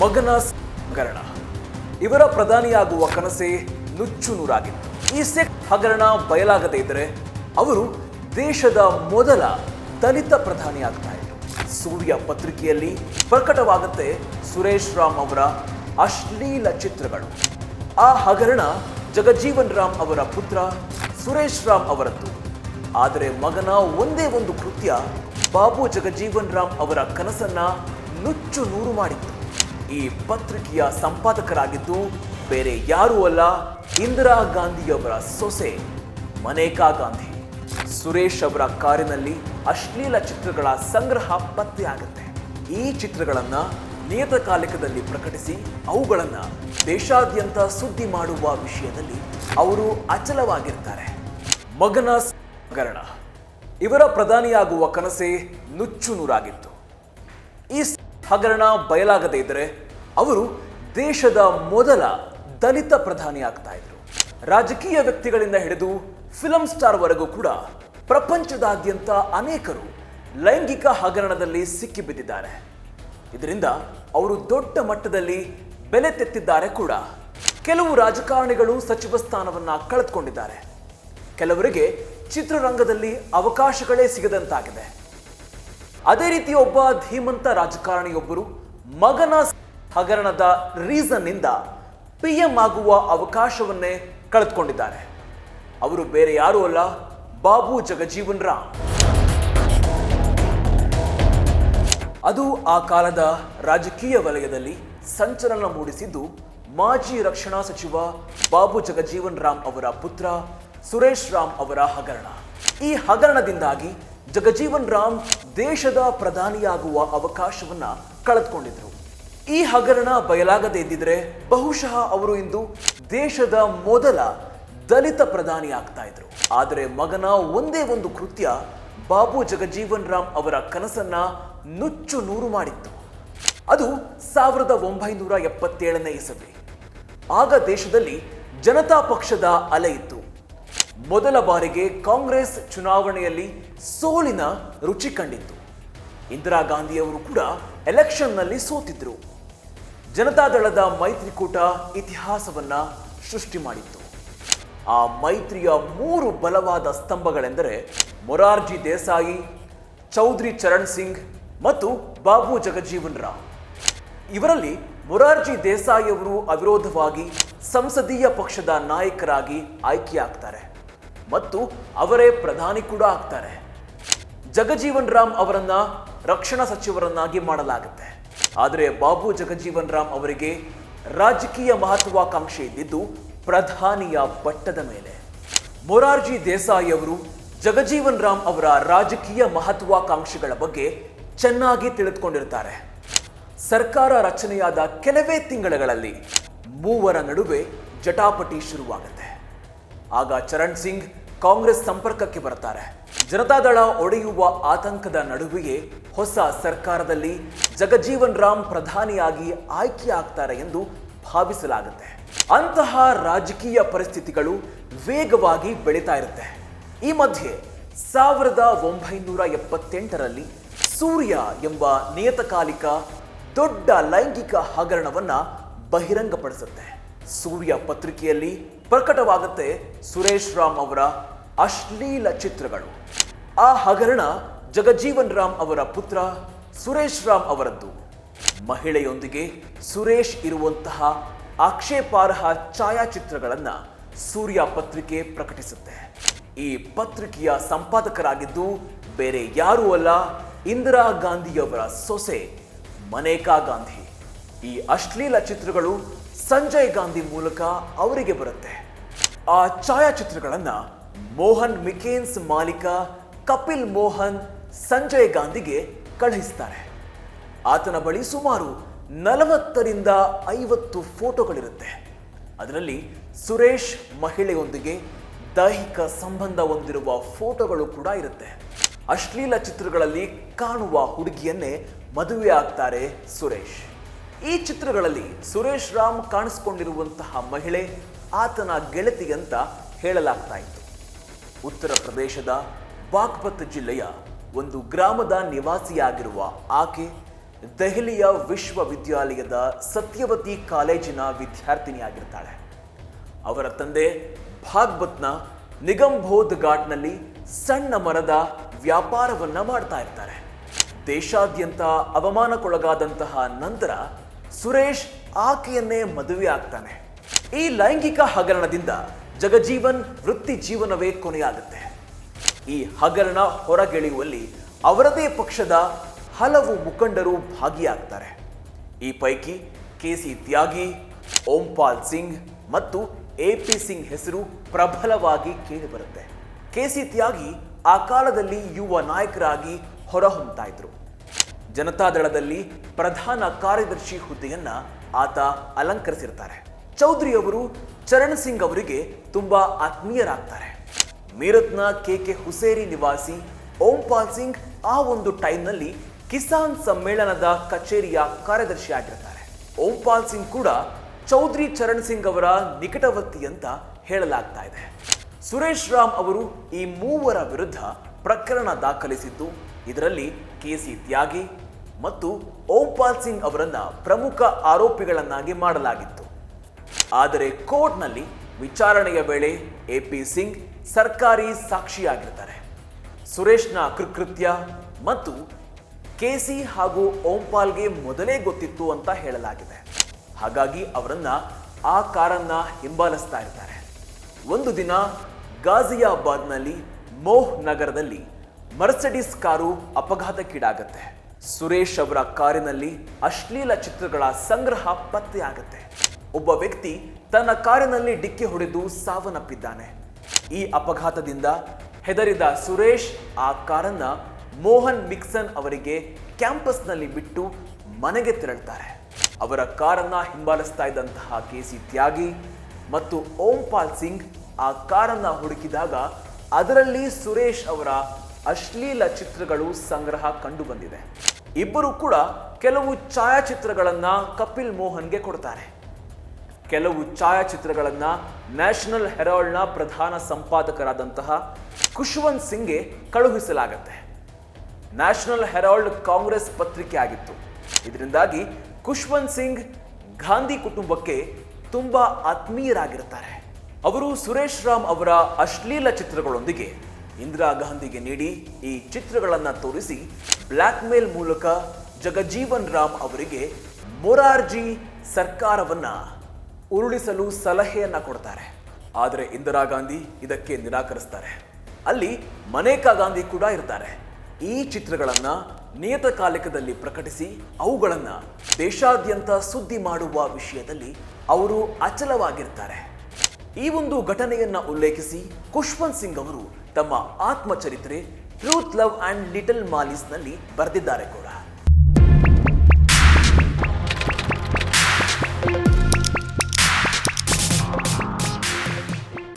ಮಗನ ಹಗರಣ. ಇವರ ಪ್ರಧಾನಿಯಾಗುವ ಕನಸೇ ನುಚ್ಚು ನೂರಾಗಿತ್ತು. ಈ ಸೆಕ್ ಹಗರಣ ಬಯಲಾಗದೇ ಇದ್ದರೆ ಅವರು ದೇಶದ ಮೊದಲ ದಲಿತ ಪ್ರಧಾನಿಯಾಗ್ತಾ ಇದ್ರು. ಸೂರ್ಯ ಪತ್ರಿಕೆಯಲ್ಲಿ ಪ್ರಕಟವಾಗುತ್ತೆ ಸುರೇಶ್ ರಾಮ್ ಅವರ ಅಶ್ಲೀಲ ಚಿತ್ರಗಳು. ಆ ಹಗರಣ ಜಗಜೀವನ್ ರಾಮ್ ಅವರ ಪುತ್ರ ಸುರೇಶ್ ರಾಮ್ ಅವರದ್ದು. ಆದರೆ ಮಗನ ಒಂದೇ ಒಂದು ಕೃತ್ಯ ಬಾಬು ಜಗಜೀವನ್ ರಾಮ್ ಅವರ ಕನಸನ್ನ ನುಚ್ಚು ನೂರು ಮಾಡಿತ್ತು. ಈ ಪತ್ರಿಕೆಯ ಸಂಪಾದಕರಾಗಿದ್ದು ಬೇರೆ ಯಾರೂ ಅಲ್ಲ, ಇಂದಿರಾ ಗಾಂಧಿಯವರ ಸೊಸೆ ಮನೇಕಾ ಗಾಂಧಿ. ಸುರೇಶ್ ಅವರ ಕಾರಿನಲ್ಲಿ ಅಶ್ಲೀಲ ಚಿತ್ರಗಳ ಸಂಗ್ರಹ ಪತ್ತೆಯಾಗುತ್ತೆ. ಈ ಚಿತ್ರಗಳನ್ನ ನಿಯತಕಾಲಿಕದಲ್ಲಿ ಪ್ರಕಟಿಸಿ ಅವುಗಳನ್ನ ದೇಶಾದ್ಯಂತ ಸುದ್ದಿ ಮಾಡುವ ವಿಷಯದಲ್ಲಿ ಅವರು ಅಚಲವಾಗಿರ್ತಾರೆ. ಮಗನ ಹಗರಣ. ಇವರ ಪ್ರಧಾನಿಯಾಗುವ ಕನಸೇ ನುಚ್ಚು ನೂರಾಗಿತ್ತು ಈ ಹಗರಣ ಬಯಲಾಗದೇ ಇದ್ದರೆ ಅವರು ದೇಶದ ಮೊದಲ ದಲಿತ ಪ್ರಧಾನಿ ಆಗ್ತಾ ಇದ್ರು. ರಾಜಕೀಯ ವ್ಯಕ್ತಿಗಳಿಂದ ಹಿಡಿದು ಫಿಲಂ ಸ್ಟಾರ್ ವರೆಗೂ ಕೂಡ ಪ್ರಪಂಚದಾದ್ಯಂತ ಅನೇಕರು ಲೈಂಗಿಕ ಹಗರಣದಲ್ಲಿ ಸಿಕ್ಕಿಬಿದ್ದಿದ್ದಾರೆ. ಇದರಿಂದ ಅವರು ದೊಡ್ಡ ಮಟ್ಟದಲ್ಲಿ ಬೆಲೆ ತೆತ್ತಿದ್ದಾರೆ ಕೂಡ. ಕೆಲವು ರಾಜಕಾರಣಿಗಳು ಸಚಿವ ಸ್ಥಾನವನ್ನ ಕಳೆದುಕೊಂಡಿದ್ದಾರೆ. ಕೆಲವರಿಗೆ ಚಿತ್ರರಂಗದಲ್ಲಿ ಅವಕಾಶಗಳೇ ಸಿಗದಂತಾಗಿದೆ. ಅದೇ ರೀತಿ ಒಬ್ಬ ಧೀಮಂತ ರಾಜಕಾರಣಿಯೊಬ್ಬರು ಮಗನ ಹಗರಣದ ರೀಸನ್ನಿಂದ ಪಿ ಎಂ ಆಗುವ ಅವಕಾಶವನ್ನೇ ಕಳೆದುಕೊಂಡಿದ್ದಾರೆ. ಅವರು ಬೇರೆ ಯಾರೂ ಅಲ್ಲ, ಬಾಬು ಜಗಜೀವನ್ ರಾಮ್. ಅದು ಆ ಕಾಲದ ರಾಜಕೀಯ ವಲಯದಲ್ಲಿ ಸಂಚಲನ ಮೂಡಿಸಿದ್ದು ಮಾಜಿ ರಕ್ಷಣಾ ಸಚಿವ ಬಾಬು ಜಗಜೀವನ್ ರಾಮ್ ಅವರ ಪುತ್ರ ಸುರೇಶ್ ರಾಮ್ ಅವರ ಹಗರಣ. ಈ ಹಗರಣದಿಂದಾಗಿ ಜಗಜೀವನ್ ರಾಮ್ ದೇಶದ ಪ್ರಧಾನಿಯಾಗುವ ಅವಕಾಶವನ್ನ ಕಳೆದುಕೊಂಡಿದ್ರು. ಈ ಹಗರಣ ಬಯಲಾಗದೇ ಇದ್ದಿದ್ರೆ ಬಹುಶಃ ಅವರು ಇಂದು ದೇಶದ ಮೊದಲ ದಲಿತ ಪ್ರಧಾನಿ ಆಗ್ತಾ ಇದ್ರು. ಆದರೆ ಮಗನ ಒಂದೇ ಒಂದು ಕೃತ್ಯ ಬಾಬು ಜಗಜೀವನ್ ರಾಮ್ ಅವರ ಕನಸನ್ನ ನುಚ್ಚು ನೂರು ಮಾಡಿತ್ತು. ಅದು ಸಾವಿರದ ಒಂಬೈನೂರ ಎಪ್ಪತ್ತೇಳನೇ ಇಸವಿ. ಆಗ ದೇಶದಲ್ಲಿ ಜನತಾ ಪಕ್ಷದ ಅಲೆ ಇತ್ತು. ಮೊದಲ ಬಾರಿಗೆ ಕಾಂಗ್ರೆಸ್ ಚುನಾವಣೆಯಲ್ಲಿ ಸೋಲಿನ ರುಚಿ ಕಂಡಿತ್ತು. ಇಂದಿರಾ ಗಾಂಧಿಯವರು ಕೂಡ ಎಲೆಕ್ಷನ್ನಲ್ಲಿ ಸೋತಿದ್ರು. ಜನತಾದಳದ ಮೈತ್ರಿಕೂಟ ಇತಿಹಾಸವನ್ನ ಸೃಷ್ಟಿ ಮಾಡಿತ್ತು. ಆ ಮೈತ್ರಿಯ ಮೂರು ಬಲವಾದ ಸ್ತಂಭಗಳೆಂದರೆ ಮೊರಾರ್ಜಿ ದೇಸಾಯಿ, ಚೌಧರಿ ಚರಣ್ ಸಿಂಗ್ ಮತ್ತು ಬಾಬು ಜಗಜೀವನ್ ರಾವ್. ಇವರಲ್ಲಿ ಮೊರಾರ್ಜಿ ದೇಸಾಯಿ ಅವರು ಅವಿರೋಧವಾಗಿ ಸಂಸದೀಯ ಪಕ್ಷದ ನಾಯಕರಾಗಿ ಆಯ್ಕೆಯಾಗ್ತಾರೆ. ಮತ್ತು ಅವರೇ ಪ್ರಧಾನಿ ಕೂಡ ಆಗ್ತಾರೆ. ಜಗಜೀವನ್ ರಾಮ್ ಅವರನ್ನ ರಕ್ಷಣಾ ಸಚಿವರನ್ನಾಗಿ ಮಾಡಲಾಗುತ್ತೆ. ಆದರೆ ಬಾಬು ಜಗಜೀವನ್ ರಾಮ್ ಅವರಿಗೆ ರಾಜಕೀಯ ಮಹತ್ವಾಕಾಂಕ್ಷೆ ಇದ್ದಿದ್ದು ಪ್ರಧಾನಿಯ ಪಟ್ಟದ ಮೇಲೆ. ಮೊರಾರ್ಜಿ ದೇಸಾಯಿ ಅವರು ಜಗಜೀವನ್ ರಾಮ್ ಅವರ ರಾಜಕೀಯ ಮಹತ್ವಾಕಾಂಕ್ಷೆಗಳ ಬಗ್ಗೆ ಚೆನ್ನಾಗಿ ತಿಳಿದುಕೊಂಡಿರ್ತಾರೆ. ಸರ್ಕಾರ ರಚನೆಯಾದ ಕೆಲವೇ ತಿಂಗಳುಗಳಲ್ಲಿ ಮೂವರ ನಡುವೆ ಜಟಾಪಟಿ ಶುರುವಾಗುತ್ತೆ. ಆಗ ಚರಣ್ ಸಿಂಗ್ ಕಾಂಗ್ರೆಸ್ ಸಂಪರ್ಕಕ್ಕೆ ಬರ್ತಾರೆ. ಜನತಾದಳ ಒಡೆಯುವ ಆತಂಕದ ನಡುವೆಯೇ ಹೊಸ ಸರ್ಕಾರದಲ್ಲಿ ಜಗಜೀವನ್ ರಾಮ್ ಪ್ರಧಾನಿಯಾಗಿ ಆಯ್ಕೆ ಆಗ್ತಾರೆ ಎಂದು ಭಾವಿಸಲಾಗುತ್ತೆ. ಅಂತಹ ರಾಜಕೀಯ ಪರಿಸ್ಥಿತಿಗಳು ವೇಗವಾಗಿ ಬೆಳೀತಾ ಇರುತ್ತೆ. ಈ ಮಧ್ಯೆ ಸಾವಿರದ ಒಂಬೈನೂರ ಎಪ್ಪತ್ತೆಂಟರಲ್ಲಿ ಸೂರ್ಯ ಎಂಬ ನಿಯತಕಾಲಿಕ ದೊಡ್ಡ ಲೈಂಗಿಕ ಹಗರಣವನ್ನ ಬಹಿರಂಗಪಡಿಸುತ್ತೆ. ಸೂರ್ಯ ಪತ್ರಿಕೆಯಲ್ಲಿ ಪ್ರಕಟವಾಗುತ್ತೆ ಸುರೇಶ್ ರಾಮ್ ಅವರ ಅಶ್ಲೀಲ ಚಿತ್ರಗಳು. ಆ ಹಗರಣ ಜಗಜೀವನ್ ರಾಮ್ ಅವರ ಪುತ್ರ ಸುರೇಶ್ ರಾಮ್ ಅವರದ್ದು. ಮಹಿಳೆಯೊಂದಿಗೆ ಸುರೇಶ್ ಇರುವಂತಹ ಆಕ್ಷೇಪಾರ್ಹ ಛಾಯಾಚಿತ್ರಗಳನ್ನ ಸೂರ್ಯ ಪತ್ರಿಕೆ ಪ್ರಕಟಿಸುತ್ತೆ. ಈ ಪತ್ರಿಕೆಯ ಸಂಪಾದಕರಾಗಿದ್ದು ಬೇರೆ ಯಾರೂ ಅಲ್ಲ, ಇಂದಿರಾ ಗಾಂಧಿಯವರ ಸೊಸೆ ಮನೇಕಾ ಗಾಂಧಿ. ಈ ಅಶ್ಲೀಲ ಚಿತ್ರಗಳು ಸಂಜಯ್ ಗಾಂಧಿ ಮೂಲಕ ಅವರಿಗೆ ಬರುತ್ತೆ. ಆ ಛಾಯಾಚಿತ್ರಗಳನ್ನ ಮೋಹನ್ ಮಿಕೇನ್ಸ್ ಮಾಲೀಕ ಕಪಿಲ್ ಮೋಹನ್ ಸಂಜಯ್ ಗಾಂಧಿಗೆ ಕಳುಹಿಸ್ತಾರೆ. ಆತನ ಬಳಿ ಸುಮಾರು ನಲವತ್ತರಿಂದ ಐವತ್ತು ಫೋಟೋಗಳಿರುತ್ತೆ. ಅದರಲ್ಲಿ ಸುರೇಶ್ ಮಹಿಳೆಯೊಂದಿಗೆ ದೈಹಿಕ ಸಂಬಂಧ ಹೊಂದಿರುವ ಫೋಟೋಗಳು ಕೂಡ ಇರುತ್ತೆ. ಅಶ್ಲೀಲ ಚಿತ್ರಗಳಲ್ಲಿ ಕಾಣುವ ಹುಡುಗಿಯನ್ನೇ ಮದುವೆ ಆಗ್ತಾರೆ ಸುರೇಶ್. ಈ ಚಿತ್ರಗಳಲ್ಲಿ ಸುರೇಶ್ ರಾಮ್ ಕಾಣಿಸ್ಕೊಂಡಿರುವಂತಹ ಮಹಿಳೆ ಆತನ ಗೆಳತಿ ಅಂತ ಹೇಳಲಾಗ್ತಾ ಇತ್ತು. ಉತ್ತರ ಪ್ರದೇಶದ ಬಾಗ್ಪತ್ ಜಿಲ್ಲೆಯ ಒಂದು ಗ್ರಾಮದ ನಿವಾಸಿಯಾಗಿರುವ ಆಕೆ ದೆಹಲಿಯ ವಿಶ್ವವಿದ್ಯಾಲಯದ ಸತ್ಯವತಿ ಕಾಲೇಜಿನ ವಿದ್ಯಾರ್ಥಿನಿಯಾಗಿರ್ತಾಳೆ. ಅವರ ತಂದೆ ಭಾಗ್ವತ್ನ ನಿಗಂಬೋಧ್ ಘಾಟ್ನಲ್ಲಿ ಸಣ್ಣ ಮರದ ವ್ಯಾಪಾರವನ್ನ ಮಾಡ್ತಾ ಇರ್ತಾರೆ. ದೇಶಾದ್ಯಂತ ಅವಮಾನಕ್ಕೊಳಗಾದಂತಹ ನಂತರ ಸುರೇಶ್ ಆಕೆಯನ್ನೇ ಮದುವೆ ಆಗ್ತಾನೆ ಈ ಲೈಂಗಿಕ ಹಗರಣದಿಂದ ಜಗಜೀವನ್ ವೃತ್ತಿ ಜೀವನವೇ ಕೊನೆಯಾಗುತ್ತೆ. ಈ ಹಗರಣ ಹೊರಗೆಳೆಯುವಲ್ಲಿ ಅವರದೇ ಪಕ್ಷದ ಹಲವು ಮುಖಂಡರು ಭಾಗಿಯಾಗ್ತಾರೆ. ಈ ಪೈಕಿ ಕೆಸಿ ತ್ಯಾಗಿ, ಓಂಪಾಲ್ ಸಿಂಗ್ ಮತ್ತು ಎ ಪಿ ಸಿಂಗ್ ಹೆಸರು ಪ್ರಬಲವಾಗಿ ಕೇಳಿಬರುತ್ತೆ. ಕೆಸಿ ತ್ಯಾಗಿ ಆ ಕಾಲದಲ್ಲಿ ಯುವ ನಾಯಕರಾಗಿ ಹೊರಹೊಮ್ತಾ ಇದ್ರು ಜನತಾದಳದಲ್ಲಿ ಪ್ರಧಾನ ಕಾರ್ಯದರ್ಶಿ ಹುದ್ದೆಯನ್ನ ಆತ ಅಲಂಕರಿಸಿರ್ತಾರೆ. ಚೌಧರಿ ಅವರು ಚರಣ್ ಸಿಂಗ್ ಅವರಿಗೆ ತುಂಬ ಆತ್ಮೀಯರಾಗ್ತಾರೆ. ಮೀರತ್ನ ಕೆ ಕೆ ಹುಸೇರಿ ನಿವಾಸಿ ಓಂಪಾಲ್ ಸಿಂಗ್ ಆ ಒಂದು ಟೈಮ್ನಲ್ಲಿ ಕಿಸಾನ್ ಸಮ್ಮೇಳನದ ಕಚೇರಿಯ ಕಾರ್ಯದರ್ಶಿ ಆಗಿರ್ತಾರೆ. ಓಂಪಾಲ್ ಸಿಂಗ್ ಕೂಡ ಚೌಧರಿ ಚರಣ್ ಸಿಂಗ್ ಅವರ ನಿಕಟವರ್ತಿ ಅಂತ ಹೇಳಲಾಗ್ತಾ ಇದೆ. ಸುರೇಶ್ ರಾಮ್ ಅವರು ಈ ಮೂವರ ವಿರುದ್ಧ ಪ್ರಕರಣ ದಾಖಲಿಸಿದ್ದು, ಇದರಲ್ಲಿ ಕೆ ಸಿ ತ್ಯಾಗಿ ಮತ್ತು ಓಂಪಾಲ್ ಸಿಂಗ್ ಅವರನ್ನ ಪ್ರಮುಖ ಆರೋಪಿಗಳನ್ನಾಗಿ ಮಾಡಲಾಗಿತ್ತು. ಆದರೆ ಕೋರ್ಟ್ನಲ್ಲಿ ವಿಚಾರಣೆಯ ವೇಳೆ ಎ ಪಿ ಸಿಂಗ್ ಸರ್ಕಾರಿ ಸಾಕ್ಷಿಯಾಗಿರ್ತಾರೆ. ಸುರೇಶ್ನ ಕೃಕೃತ್ಯ ಮತ್ತು ಕೆಸಿ ಹಾಗೂ ಓಂಪಾಲ್ಗೆ ಮೊದಲೇ ಗೊತ್ತಿತ್ತು ಅಂತ ಹೇಳಲಾಗಿದೆ. ಹಾಗಾಗಿ ಅವರನ್ನ ಆ ಕಾರನ್ನ ಹಿಂಬಾಲಿಸ್ತಾ ಇರ್ತಾರೆ. ಒಂದು ದಿನ ಗಾಜಿಯಾಬಾದ್ನಲ್ಲಿ ಮೋಹ್ ನಗರದಲ್ಲಿ ಮರ್ಸಿಡಿಸ್ ಕಾರು ಅಪಘಾತಕ್ಕೀಡಾಗತ್ತೆ. ಸುರೇಶ್ ಅವರ ಕಾರಿನಲ್ಲಿ ಅಶ್ಲೀಲ ಚಿತ್ರಗಳ ಸಂಗ್ರಹ ಪತ್ತೆಯಾಗತ್ತೆ. ಒಬ್ಬ ವ್ಯಕ್ತಿ ತನ್ನ ಕಾರಿನಲ್ಲಿ ಡಿಕ್ಕಿ ಹೊಡೆದು ಸಾವನ್ನಪ್ಪಿದ್ದಾನೆ. ಈ ಅಪಘಾತದಿಂದ ಹೆದರಿದ ಸುರೇಶ್ ಆ ಕಾರನ್ನ ಮೋಹನ್ ಮಿಕ್ಸನ್ ಅವರಿಗೆ ಕ್ಯಾಂಪಸ್ನಲ್ಲಿ ಬಿಟ್ಟು ಮನೆಗೆ ತೆರಳ್ತಾರೆ. ಅವರ ಕಾರನ್ನ ಹಿಂಬಾಲಿಸ್ತಾ ಇದ್ದಂತಹ ಕೆಸಿ ತ್ಯಾಗಿ ಮತ್ತು ಓಂಪಾಲ್ ಸಿಂಗ್ ಆ ಕಾರನ್ನ ಹುಡುಕಿದಾಗ ಅದರಲ್ಲಿ ಸುರೇಶ್ ಅವರ ಅಶ್ಲೀಲ ಚಿತ್ರಗಳು ಸಂಗ್ರಹ ಕಂಡು ಬಂದಿದೆ. ಇಬ್ಬರು ಕೂಡ ಕೆಲವು ಛಾಯಾಚಿತ್ರಗಳನ್ನ ಕಪಿಲ್ ಮೋಹನ್ಗೆ ಕೊಡ್ತಾರೆ. ಕೆಲವು ಛಾಯಾಚಿತ್ರಗಳನ್ನು ನ್ಯಾಷನಲ್ ಹೆರಾಲ್ಡ್ನ ಪ್ರಧಾನ ಸಂಪಾದಕರಾದಂತಹ ಖುಷ್ವಂತ್ ಸಿಂಗ್ಗೆ ಕಳುಹಿಸಲಾಗತ್ತೆ. ನ್ಯಾಷನಲ್ ಹೆರಾಲ್ಡ್ ಕಾಂಗ್ರೆಸ್ ಪತ್ರಿಕೆ ಆಗಿತ್ತು. ಇದರಿಂದಾಗಿ ಖುಷ್ವಂತ್ ಸಿಂಗ್ ಗಾಂಧಿ ಕುಟುಂಬಕ್ಕೆ ತುಂಬಾ ಆತ್ಮೀಯರಾಗಿರ್ತಾರೆ. ಅವರು ಸುರೇಶ್ ರಾಮ್ ಅವರ ಅಶ್ಲೀಲ ಚಿತ್ರಗಳೊಂದಿಗೆ ಇಂದಿರಾ ಗಾಂಧಿಗೆ ನೀಡಿ ಈ ಚಿತ್ರಗಳನ್ನು ತೋರಿಸಿ ಬ್ಲ್ಯಾಕ್ ಮೇಲ್ ಮೂಲಕ ಜಗಜೀವನ್ ರಾಮ್ ಅವರಿಗೆ ಮೊರಾರ್ಜಿ ಸರ್ಕಾರವನ್ನ ಉರುಳಿಸಲು ಸಲಹೆಯನ್ನ ಕೊಡ್ತಾರೆ. ಆದರೆ ಇಂದಿರಾ ಗಾಂಧಿ ಇದಕ್ಕೆ ನಿರಾಕರಿಸ್ತಾರೆ. ಅಲ್ಲಿ ಮನೇಕಾ ಗಾಂಧಿ ಕೂಡ ಇರ್ತಾರೆ. ಈ ಚಿತ್ರಗಳನ್ನ ನಿಯತಕಾಲಿಕದಲ್ಲಿ ಪ್ರಕಟಿಸಿ ಅವುಗಳನ್ನ ದೇಶಾದ್ಯಂತ ಸುದ್ದಿ ಮಾಡುವ ವಿಷಯದಲ್ಲಿ ಅವರು ಅಚಲವಾಗಿರ್ತಾರೆ. ಈ ಒಂದು ಘಟನೆಯನ್ನ ಉಲ್ಲೇಖಿಸಿ ಖುಷ್ವಂತ್ ಸಿಂಗ್ ಅವರು ತಮ್ಮ ಆತ್ಮಚರಿತ್ರೆ ಟ್ರೂತ್ ಲವ್ ಅಂಡ್ ಲಿಟಲ್ ಮಾಲೀಸ್ನಲ್ಲಿ ಬರೆದಿದ್ದಾರೆ ಕೂಡ.